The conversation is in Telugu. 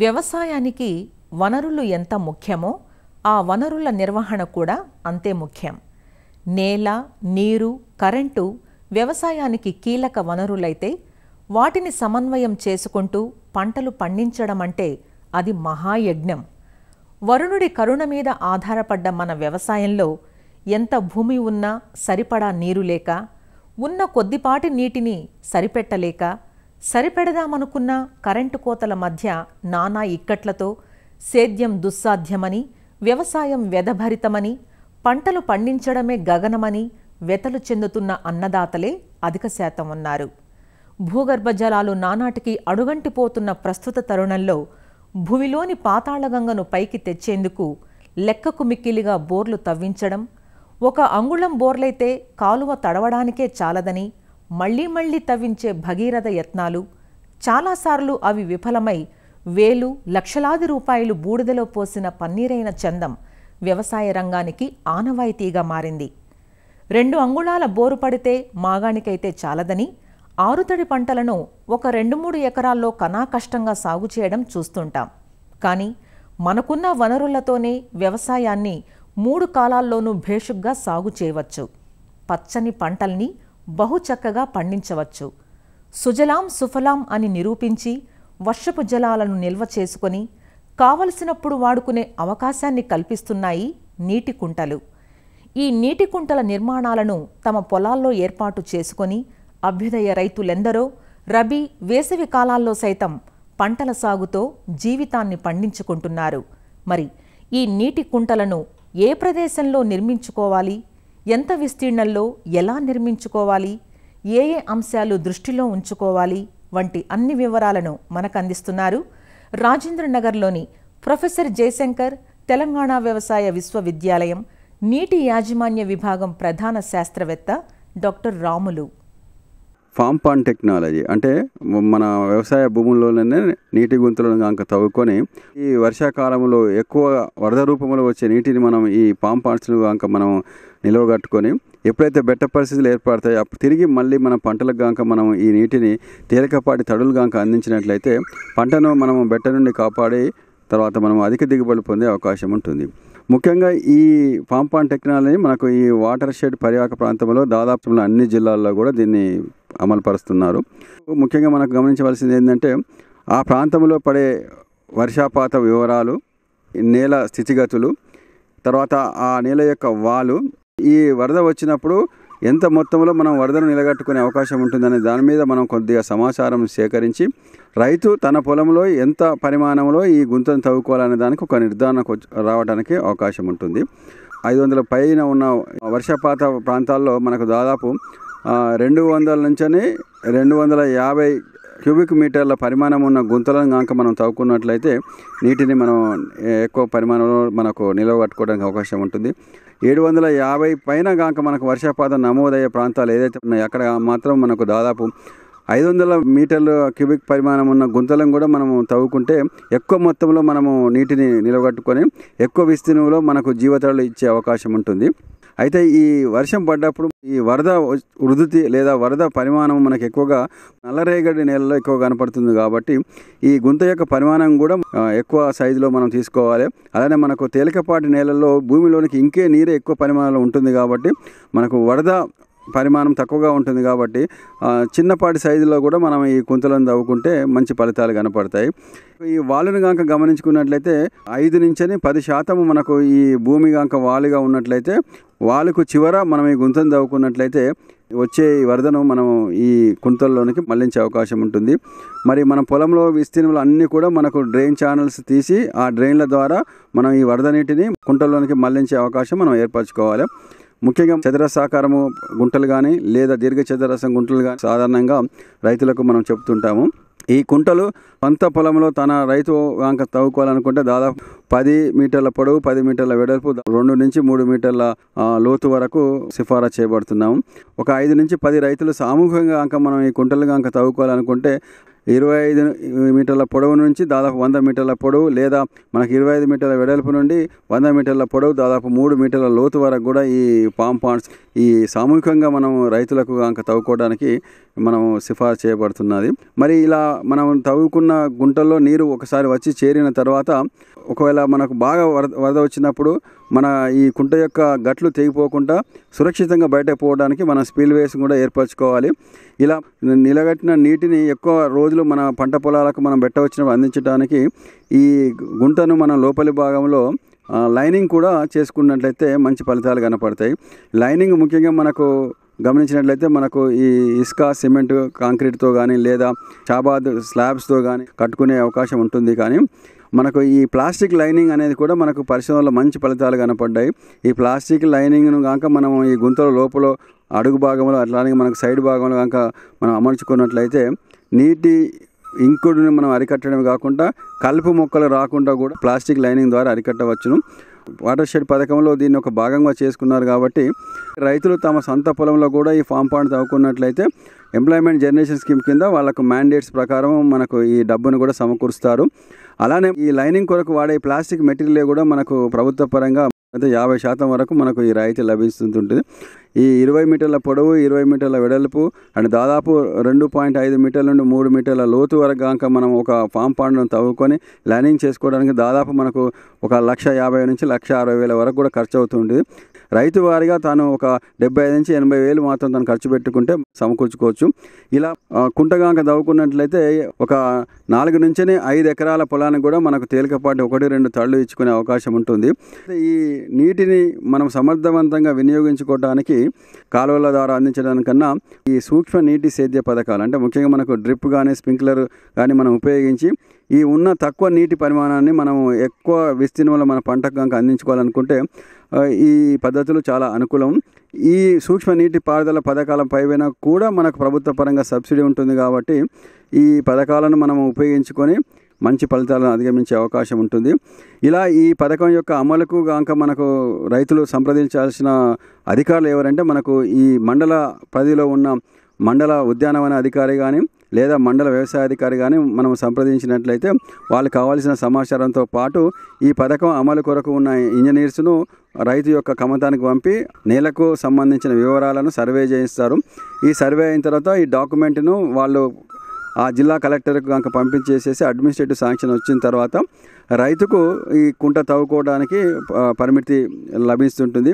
వ్యవసాయానికి వనరులు ఎంత ముఖ్యమో ఆ వనరుల నిర్వహణ కూడా అంతే ముఖ్యం. నేల నీరు కరెంటు వ్యవసాయానికి కీలక వనరులైతే వాటిని సమన్వయం చేసుకుంటూ పంటలు పండించడం అంటే అది మహాయజ్ఞం. వరుణుడి కరుణ మీద ఆధారపడ్డ మన వ్యవసాయంలో ఎంత భూమి ఉన్నా సరిపడా నీరు లేక ఉన్న కొద్దిపాటి నీటిని సరిపెట్టలేక సరిపెడదామనుకున్న కరెంటు కోతల మధ్య నానా ఇక్కట్లతో సేద్యం దుస్సాధ్యమని వ్యవసాయం వ్యధభరితమని పంటలు పండించడమే గగనమని వెతలు చెందుతున్న అన్నదాతలే అధిక శాతం ఉన్నారు. భూగర్భ జలాలు నానాటికి అడుగంటిపోతున్న ప్రస్తుత తరుణంలో భూమిలోని పాతాళగంగను పైకి తెచ్చేందుకు లెక్కకు మిక్కిలిగా బోర్లు తవ్వించడం ఒక అంగుళం బోర్లైతే కాలువ తడవడానికే చాలదని మళ్ళీ మళ్ళీ తవ్వించే భగీరథ యత్నాలు చాలాసార్లు అవి విఫలమై వేలు లక్షలాది రూపాయలు బూడిదలో పోసిన పన్నీరైన చందం వ్యవసాయ రంగానికి ఆనవాయితీగా మారింది. రెండు అంగుళాల బోరు పడితే మాగాణికైతే చాలదని ఆరుతడి పంటలను ఒక రెండు మూడు ఎకరాల్లో కనాకష్టంగా సాగు చేయడం చూస్తుంటాం. కానీ మనకున్న వనరులతోనే వ్యవసాయాన్ని మూడు కాలాల్లోనూ భేషుగ్గా సాగు చేయవచ్చు. పచ్చని పంటల్ని బహుచక్కగా పండించవచ్చు. సుజలాం సుఫలాం అని నిరూపించి వర్షపు జలాలను నిల్వ చేసుకొని కావలసినప్పుడు వాడుకునే అవకాశాన్ని కల్పిస్తున్నాయి నీటి కుంటలు. ఈ నీటి కుంటల నిర్మాణాలను తమ పొలాల్లో ఏర్పాటు చేసుకొని అభ్యుదయ రైతులెందరో రబీ వేసవి కాలాల్లో సైతం పంటల సాగుతో జీవితాన్ని పండించుకుంటున్నారు. మరి ఈ నీటి కుంటలను ఏ ప్రదేశంలో నిర్మించుకోవాలి? ఎంత విస్తీర్ణంలో ఎలా నిర్మించుకోవాలి ఏ ఏ అంశాలు దృష్టిలో ఉంచుకోవాలి వంటి అన్ని వివరాలను మనకు అందిస్తున్నారు రాజేంద్రనగర్లోని ప్రొఫెసర్ జయశంకర్ తెలంగాణ వ్యవసాయ విశ్వవిద్యాలయం నీటి యాజమాన్య విభాగం ప్రధాన శాస్త్రవేత్త doctor Ramulu. Farm pond technology అంటే మన వ్యవసాయ భూముల్లోనే నీటి గుంతలను కనుక తవ్వుకొని ఈ వర్షాకాలంలో ఎక్కువ వరద రూపంలో వచ్చే నీటిని మనం ఈ పామ్ పాండ్స్ను కనుక మనం నిలవగట్టుకొని ఎప్పుడైతే బెట్ట పరిస్థితులు ఏర్పడతాయో అప్పుడు తిరిగి మళ్ళీ మన పంటలకు గాక మనం ఈ నీటిని తేలికపాటి తడులు గాక అందించినట్లయితే పంటను మనం బెట్ట నుండి కాపాడి తర్వాత మనం అధిక దిగుబడి పొందే అవకాశం ఉంటుంది. ముఖ్యంగా ఈ పాంపాన్ టెక్నాలజీ మనకు ఈ వాటర్ షెడ్ పర్యాక ప్రాంతంలో దాదాపు అన్ని జిల్లాల్లో కూడా దీన్ని అమలు పరుస్తున్నారు ముఖ్యంగా మనకు గమనించవలసింది ఏంటంటే ఆ ప్రాంతంలో పడే వర్షాపాత వివరాలు నేల స్థితిగతులు తర్వాత ఆ నేల యొక్క వాలు ఈ వరద వచ్చినప్పుడు ఎంత మొత్తంలో మనం వరదను నిలగట్టుకునే అవకాశం ఉంటుందనే దాని మీద మనం కొద్దిగా సమాచారం సేకరించి రైతు తన పొలంలో ఎంత పరిమాణంలో ఈ గుంతను తవ్వుకోవాలనే దానికి ఒక నిర్ధారణకు రావడానికి అవకాశం ఉంటుంది. ఐదు వందల పైన ఉన్న వర్షపాత ప్రాంతాల్లో మనకు దాదాపు రెండు వందల నుంచి రెండు వందల యాభై క్యూబిక్ మీటర్ల పరిమాణం ఉన్న గుంతలను కనుక మనం తవ్వుకున్నట్లయితే నీటిని మనం ఎక్కువ పరిమాణంలో మనకు నిలవగట్టుకోవడానికి అవకాశం ఉంటుంది. ఏడు వందల యాభై పైన కనుక మనకు వర్షపాతం నమోదయ్యే ప్రాంతాలు ఏదైతే ఉన్నాయో అక్కడ మాత్రం మనకు దాదాపు ఐదు వందల మీటర్ల క్యూబిక్ పరిమాణం ఉన్న గుంతలను కూడా మనము తవ్వుకుంటే ఎక్కువ మొత్తంలో మనము నీటిని నిలవగట్టుకొని ఎక్కువ విస్తీర్ణంలో మనకు జీవతలు ఇచ్చే అవకాశం ఉంటుంది. అయితే ఈ వర్షం పడ్డప్పుడు ఈ వరద ఉధృతి లేదా వరద పరిమాణం మనకు ఎక్కువగా నల్లరేగడి నేలలో ఎక్కువ కనపడుతుంది కాబట్టి ఈ గుంత యొక్క పరిమాణం కూడా ఎక్కువ సైజులో మనం తీసుకోవాలి. అలానే మనకు తేలికపాటి నేలల్లో భూమిలోనికి ఇంకే నీరే ఎక్కువ పరిమాణంలో ఉంటుంది కాబట్టి మనకు వరద పరిమాణం తక్కువగా ఉంటుంది కాబట్టి చిన్నపాటి సైజులో కూడా మనం ఈ కుంతలను తవ్వుకుంటే మంచి ఫలితాలు కనపడతాయి. ఈ వాలుని కనుక గమనించుకున్నట్లయితే ఐదు నుంచి పది శాతం మనకు ఈ భూమి కనుక వాలుగా ఉన్నట్లయితే వాళ్ళకు చివర మనం ఈ గుంతను తవ్వుకున్నట్లయితే వచ్చే ఈ వరదను మనం ఈ కుంతల్లోనికి మళ్ళించే అవకాశం ఉంటుంది. మరి మన పొలంలో విస్తీర్ణంలో అన్నీ కూడా మనకు డ్రైన్ ఛానల్స్ తీసి ఆ డ్రైన్ల ద్వారా మనం ఈ వరద నీటిని కుంటల్లోనికి మళ్ళించే అవకాశం మనం ఏర్పరచుకోవాలి. ముఖ్యంగా చదరసాకారము గుంటలు కానీ లేదా దీర్ఘ చదరసం గుంటలు కానీ సాధారణంగా రైతులకు మనం చెప్తుంటాము. ఈ కుంటలు పంత పొలంలో తన రైతు కనుక తవ్వుకోవాలనుకుంటే దాదాపు పది మీటర్ల పొడవు పది మీటర్ల వెడల్పు రెండు నుంచి మూడు మీటర్ల లోతు వరకు సిఫారసు చేయబడుతున్నాము ఒక ఐదు నుంచి పది రైతులు సామూహికంగా కనుక మనం ఈ కుంటలు కనుక తవ్వుకోవాలనుకుంటే ఇరవై ఐదు మీటర్ల పొడవు నుంచి దాదాపు వంద మీటర్ల పొడవు లేదా మనకి ఇరవై ఐదు మీటర్ల వెడల్పు నుండి వంద మీటర్ల పొడవు దాదాపు మూడు మీటర్ల లోతు వరకు కూడా ఈ పామ్ పాండ్స్ ఈ సామూహికంగా మనం రైతులకు కనుక తవ్వుకోవడానికి మనం సిఫార్సు చేయబడుతున్నది. మరి ఇలా మనం తవ్వుకున్న గుంటల్లో నీరు ఒకసారి వచ్చి చేరిన తర్వాత ఒకవేళ మనకు బాగా వరద వరద వచ్చినప్పుడు మన ఈ కుంట యొక్క గట్లు తెగిపోకుండా సురక్షితంగా బయటకు పోవడానికి మన స్పిల్ వేస్ కూడా ఏర్పరచుకోవాలి. ఇలా నిలగట్టిన నీటిని ఎక్కువ రోజులు మన పంట పొలాలకు మనం పెట్టవచ్చినప్పుడు అందించడానికి ఈ గుంటను మన లోపలి భాగంలో లైనింగ్ కూడా చేసుకున్నట్లయితే మంచి ఫలితాలు కనపడతాయి. లైనింగ్ ముఖ్యంగా మనకు గమనించినట్లయితే మనకు ఈ ఇసుక సిమెంట్ కాంక్రీట్తో కానీ లేదా చాబాద్ స్లాబ్స్తో కానీ కట్టుకునే అవకాశం ఉంటుంది. కానీ మనకు ఈ ప్లాస్టిక్ లైనింగ్ అనేది కూడా మనకు పరిశ్రమలో మంచి ఫలితాలు కనపడ్డాయి. ఈ ప్లాస్టిక్ లైనింగ్ను కాక మనం ఈ గుంతల లోపల అడుగు భాగంలో అట్లానే మనకు సైడ్ భాగంలో కనుక మనం అమర్చుకున్నట్లయితే నీటి ఇంకుడిని మనం అరికట్టడం కాకుండా కలుపు మొక్కలు రాకుండా కూడా ప్లాస్టిక్ లైనింగ్ ద్వారా అరికట్టవచ్చును. వాటర్ షెడ్ పథకంలో దీన్ని ఒక భాగంగా చేసుకున్నారు కాబట్టి రైతులు తమ సొంత పొలంలో కూడా ఈ ఫామ్ పాండ్ తవ్వుకున్నట్లయితే ఎంప్లాయ్మెంట్ జనరేషన్ స్కీమ్ కింద వాళ్ళకు మ్యాండేట్స్ ప్రకారం మనకు ఈ డబ్బును కూడా సమకూరుస్తారు. అలానే ఈ లైనింగ్ కొరకు వాడే ప్లాస్టిక్ మెటీరియల్ కూడా మనకు ప్రభుత్వ పరంగా అయితే యాభై శాతం వరకు మనకు ఈ రాయితీ లభిస్తుంటుంది ఈ ఇరవై మీటర్ల పొడవు ఇరవై మీటర్ల వెడల్పు అండ్ దాదాపు రెండు పాయింట్ ఐదు మీటర్ల నుండి మూడు మీటర్ల లోతు వరకు కనుక మనం ఒక ఫామ్ పాండ్ను తవ్వుకొని ల్యాండింగ్ చేసుకోవడానికి దాదాపు మనకు ఒక లక్ష యాభై నుంచి లక్ష అరవై వేల వరకు కూడా ఖర్చు అవుతుంది రైతు వారిగా తాను ఒక డెబ్బై ఐదు నుంచి ఎనభై వేలు మాత్రం తను ఖర్చు పెట్టుకుంటే సమకూర్చుకోవచ్చు. ఇలా కుంటగాంక తవ్వుకున్నట్లయితే ఒక నాలుగు నుంచి ఐదు ఎకరాల పొలానికి కూడా మనకు తేలికపాటి ఒకటి రెండు తళ్ళు ఇచ్చుకునే అవకాశం ఉంటుంది. ఈ నీటిని మనం సమర్థవంతంగా వినియోగించుకోవడానికి కాలువల ద్వారా అందించడానికన్నా ఈ సూక్ష్మ నీటి సేద్య పథకాలు అంటే ముఖ్యంగా మనకు డ్రిప్ కానీ స్ప్రింక్లర్ కానీ మనం ఉపయోగించి ఈ ఉన్న తక్కువ నీటి పరిమాణాన్ని మనం ఎక్కువ విస్తీర్ణంలో మన పంటకు కనుక అందించుకోవాలనుకుంటే ఈ పద్ధతులు చాలా అనుకూలం. ఈ సూక్ష్మ నీటి పారుదల పథకాల పైన కూడా మనకు ప్రభుత్వ పరంగా సబ్సిడీ ఉంటుంది కాబట్టి ఈ పథకాలను మనం ఉపయోగించుకొని మంచి ఫలితాలను అధిగమించే అవకాశం ఉంటుంది. ఇలా ఈ పథకం యొక్క అమలుకు గాక మనకు రైతులు సంప్రదించాల్సిన అధికారులు ఎవరంటే మనకు ఈ మండల పరిధిలో ఉన్న మండల ఉద్యానవన అధికారి కానీ లేదా మండల వ్యవసాయ అధికారి కానీ మనం సంప్రదించినట్లయితే వాళ్ళు కావాల్సిన సమాచారంతో పాటు ఈ పథకం అమలు కొరకు ఉన్న ఇంజనీర్స్ను రైతు యొక్క కమతానికి పంపి నేలకు సంబంధించిన వివరాలను సర్వే చేయిస్తారు. ఈ సర్వే అయిన తర్వాత ఈ డాక్యుమెంట్ను వాళ్ళు ఆ జిల్లా కలెక్టర్కి కనుక పంపించేసేసి అడ్మినిస్ట్రేటివ్ శాంక్షన్ వచ్చిన తర్వాత రైతుకు ఈ కుంట తవ్వుకోవడానికి పరిమితి లభిస్తుంటుంది.